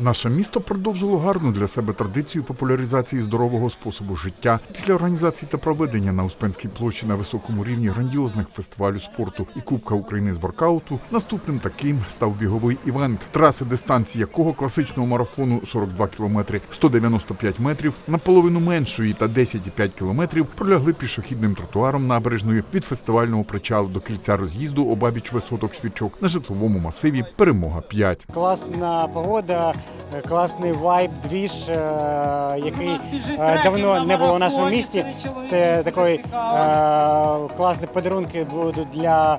Наше місто продовжило гарну для себе традицію популяризації здорового способу життя після організації та проведення на Успенській площі на високому рівні грандіозних фестивалю спорту і Кубка України з воркауту. Наступним таким став біговий івент, траси дистанції якого класичного марафону 42 кілометри 195 метрів, наполовину меншої та 10,5 кілометрів пролягли пішохідним тротуаром набережною від фестивального причалу до кільця роз'їзду обабіч висоток свічок на житловому масиві Перемога 5 Класна погода, класний вайб, двіж, е, який е, давно не було в нашому місті. Це такий класний класні подарунки будуть для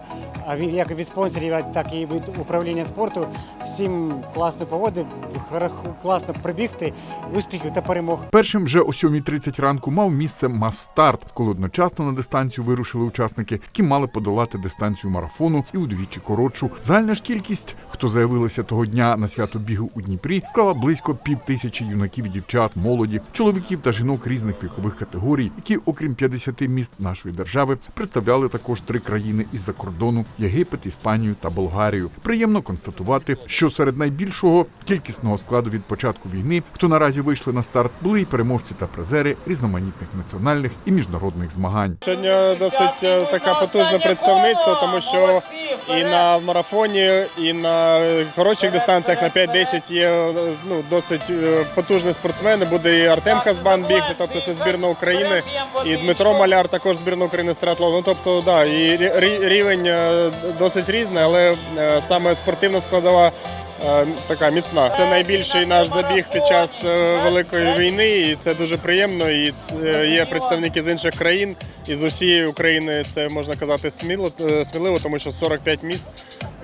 як від спонсорів, так і від управління спорту. Всім класної погоди, хорошо- класно пробігти, успіхів та перемог. Першим вже о 7.30 ранку мав місце мас-старт, коли одночасно на дистанцію вирушили учасники, які мали подолати дистанцію марафону і удвічі коротшу. Загальна ж кількість, хто заявилися того дня на свято бігу у Дніпрі, склала близько пів тисячі юнаків дівчат, молоді, чоловіків та жінок різних вікових категорій, які, окрім 50 міст нашої держави, представляли також три країни із-за кордону: Єгипет, Іспанію та Болгарію. Приємно констатувати, що серед найбільшого кількісного складу від початку війни, хто наразі вийшли на старт, були і переможці та призери різноманітних національних і міжнародних змагань. Сьогодні досить е, така потужне представництво, тому що і на марафоні, і на коротших дистанціях на 5-10 є ну, досить е, потужні спортсмени. Буде і Артем Казбан бігти, тобто це збірна України, і Дмитро Маляр також збірна України з. Ну, тобто, да, і рі- рі- рівень е, досить різне, але е, саме спортивна складова. е, Така міцна. Це найбільший наш забіг під час е, великої війни, і це дуже приємно. І є представники з інших країн і з усієї України. Це можна казати сміло, сміливо, тому що 45 міст.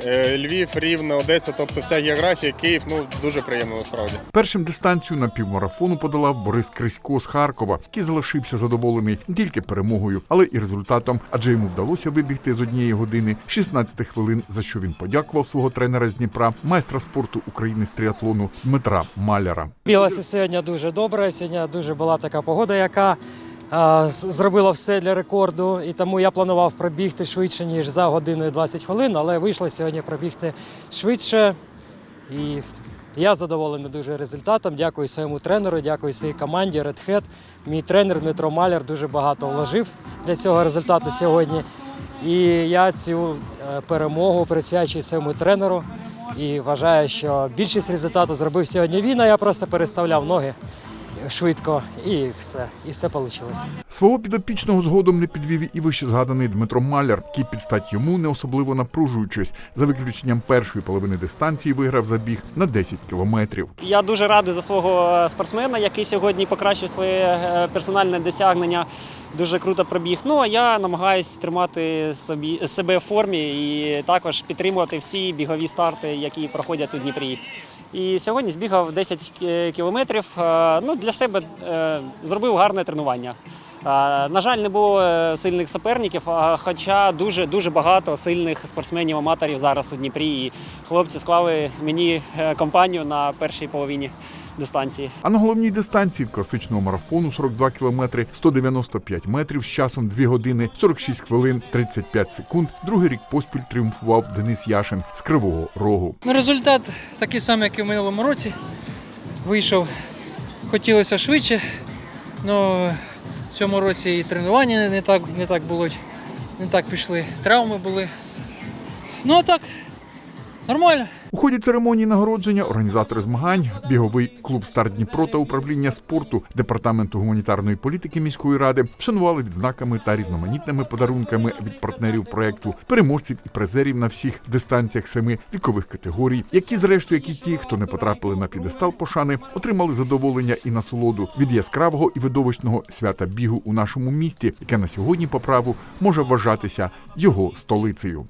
Е, Львів, Рівне, Одеса, тобто вся географія, Київ, ну дуже приємно насправді. Першим дистанцію на півмарафону подолав Борис Крисько з Харкова, який залишився задоволений не тільки перемогою, але і результатом, адже йому вдалося вибігти з однієї години 16 хвилин, за що він подякував свого тренера з Дніпра, майстра спорту України з тріатлону Дмитра Маляра. Біглося сьогодні дуже добре. Сьогодні дуже була така погода, яка зробила все для рекорду. І тому я планував пробігти швидше, ніж за годину і 20 хвилин, але вийшло сьогодні пробігти швидше. І я задоволений дуже результатом. Дякую своєму тренеру, дякую своїй команді Red Hat. Мій тренер Дмитро Маляр дуже багато вложив для цього результату сьогодні. І я цю е, перемогу присвячую своєму тренеру. І вважаю, що більшість результату зробив сьогодні він, а я просто переставляв ноги швидко і все. І все вийшло. Свого підопічного згодом не підвів і вище згаданий Дмитро Маляр, який під стать йому, не особливо напружуючись, за виключенням першої половини дистанції виграв забіг на 10 кілометрів. Я дуже радий за свого е, спортсмена, який сьогодні покращив своє е, персональне досягнення. Дуже круто пробіг. Ну а я намагаюся тримати собі себе в формі і також підтримувати всі бігові старти, які проходять у Дніпрі. І сьогодні збігав 10 кілометрів. Е, Ну, для себе е, зробив гарне тренування. Е, На жаль, не було е, сильних суперників, хоча дуже дуже багато сильних спортсменів-аматорів зараз у Дніпрі. І хлопці склали мені е, компанію на першій половині дистанції. А на головній дистанції класичного марафону 42 кілометри 195 метрів з часом 2 години 46 хвилин 35 секунд. Другий рік поспіль тріумфував Денис Яшин з Кривого Рогу. Ну, результат такий самий, як і в минулому році. Вийшов, хотілося швидше, але в цьому році і тренування не- не так, не так було, не так пішли, травми були. Ну а так, нормально. У ході церемонії нагородження організатори змагань, біговий клуб Старт Дніпро та управління спорту департаменту гуманітарної політики міської ради вшанували відзнаками та різноманітними подарунками від партнерів проекту, переможців і призерів на всіх дистанціях семи вікових категорій, які, зрештою, як і ті, хто не потрапили на підестал пошани, отримали задоволення і насолоду від яскравого і видовищного свята бігу у нашому місті, яке на сьогодні по праву може вважатися його столицею.